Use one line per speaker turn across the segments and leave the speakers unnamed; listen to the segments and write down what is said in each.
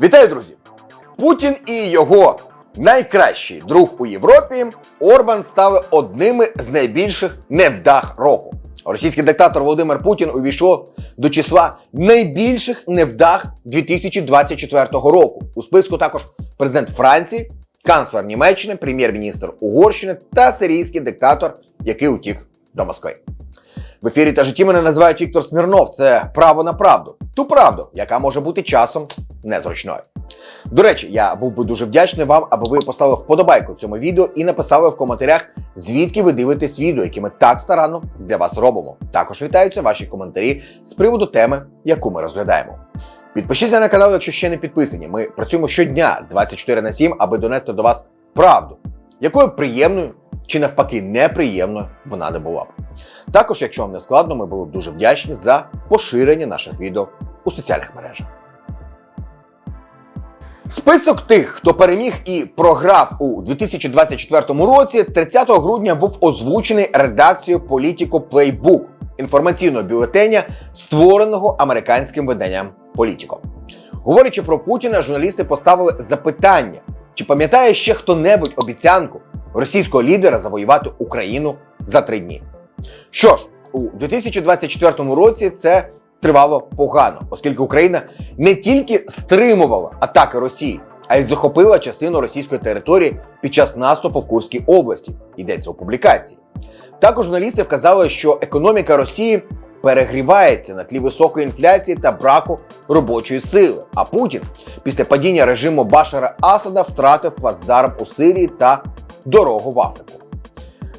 Вітаю, друзі! Путін і його найкращий друг у Європі Орбан стали одними з найбільших невдах року. Російський диктатор Володимир Путін увійшов до числа найбільших невдах 2024 року. У списку також президент Франції, канцлер Німеччини, прем'єр-міністр Угорщини та сирійський диктатор, який утік до Москви. В ефірі та житті мене називають Віктор Смірнов. Це право на правду. Ту правду, яка може бути часом незручною. До речі, я був би дуже вдячний вам, аби ви поставили вподобайку цьому відео і написали в коментарях, звідки ви дивитесь відео, які ми так старанно для вас робимо. Також вітаються ваші коментарі з приводу теми, яку ми розглядаємо. Підпишіться на канал, якщо ще не підписані. Ми працюємо щодня 24 на 7, аби донести до вас правду, якою приємною чи навпаки неприємною вона не була. Також, якщо вам не складно, ми були б дуже вдячні за поширення наших відео у соціальних мережах. Список тих, хто переміг і програв у 2024 році, 30 грудня був озвучений редакцією Politico Playbook інформаційного бюлетеня, створеного американським виданням Politico. Говорячи про Путіна, журналісти поставили запитання: чи пам'ятає ще хто-небудь обіцянку російського лідера завоювати Україну за три дні? Що ж, у 2024 році це тривало погано, оскільки Україна не тільки стримувала атаки Росії, а й захопила частину російської території під час наступу в Курській області. Йдеться у публікації. Також журналісти вказали, що економіка Росії перегрівається на тлі високої інфляції та браку робочої сили. А Путін після падіння режиму Башара Асада втратив плацдарм у Сирії та дорогу в Африку.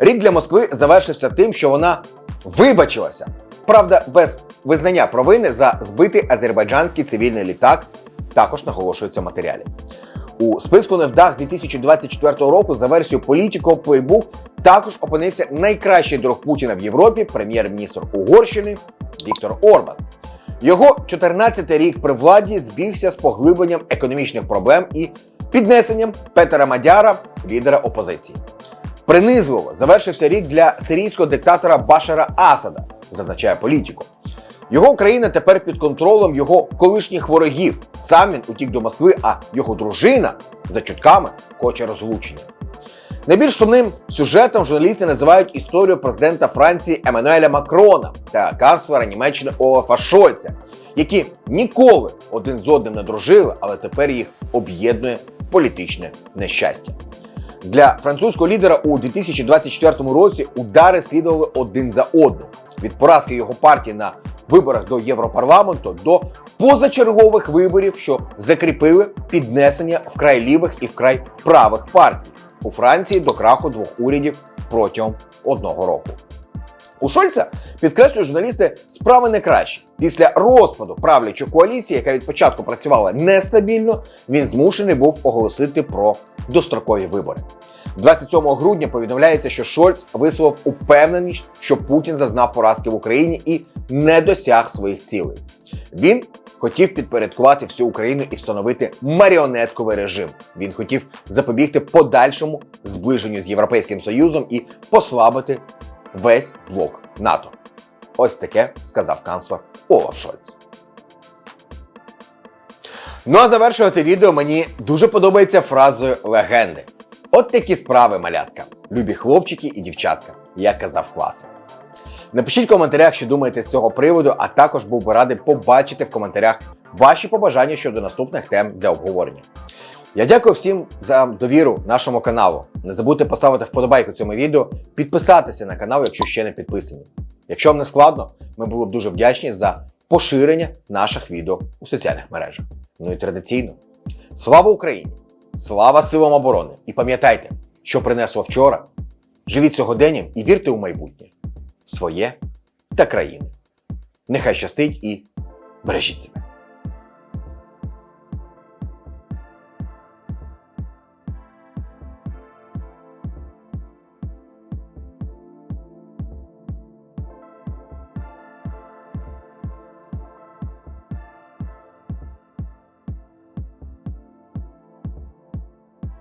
Рік для Москви завершився тим, що вона вибачилася. Правда, без визнання провини за збитий азербайджанський цивільний літак також наголошується в матеріалі. У списку невдах 2024 року за версією Politico Playbook також опинився найкращий друг Путіна в Європі, прем'єр-міністр Угорщини Віктор Орбан. Його 14-й рік при владі збігся з поглибленням економічних проблем і піднесенням Петера Мадяра, лідера опозиції. Принизливо завершився рік для сирійського диктатора Башара Асада, зазначає політико. Його країна тепер під контролем його колишніх ворогів. Сам він утік до Москви, а його дружина за чутками хоче розлучення. Найбільш сумним сюжетом журналісти називають історію президента Франції Еммануеля Макрона та канцлера Німеччини Олафа Шольца, які ніколи один з одним не дружили, але тепер їх об'єднує політичне нещастя. Для французького лідера у 2024 році удари слідували один за одним від поразки його партії на виборах до Європарламенту до позачергових виборів, що закріпили піднесення вкрай лівих і вкрай правих партій у Франції до краху двох урядів протягом одного року. У Шольца підкреслюють журналісти справи не кращі. Після розпаду правлячої коаліції, яка від початку працювала нестабільно, він змушений був оголосити про дострокові вибори. 27 грудня повідомляється, що Шольц висловив упевненість, що Путін зазнав поразки в Україні і не досяг своїх цілей. Він хотів підпорядкувати всю Україну і встановити маріонетковий режим. Він хотів запобігти подальшому зближенню з Європейським Союзом і послабити весь блок НАТО. Ось таке сказав канцлер Олаф Шольц. Ну а завершувати відео мені дуже подобається фразою легенди. От такі справи, малятка, любі хлопчики і дівчатка, як казав класик. Напишіть в коментарях, що думаєте з цього приводу, а також був би радий побачити в коментарях ваші побажання щодо наступних тем для обговорення. Я дякую всім за довіру нашому каналу. Не забудьте поставити вподобайку цьому відео, підписатися на канал, якщо ще не підписані. Якщо вам не складно, ми були б дуже вдячні за поширення наших відео у соціальних мережах. Ну і традиційно. Слава Україні! Слава силам оборони! І пам'ятайте, що принесло вчора. Живіть сьогоденням і вірте у майбутнє своє та країни. Нехай щастить і бережіть себе.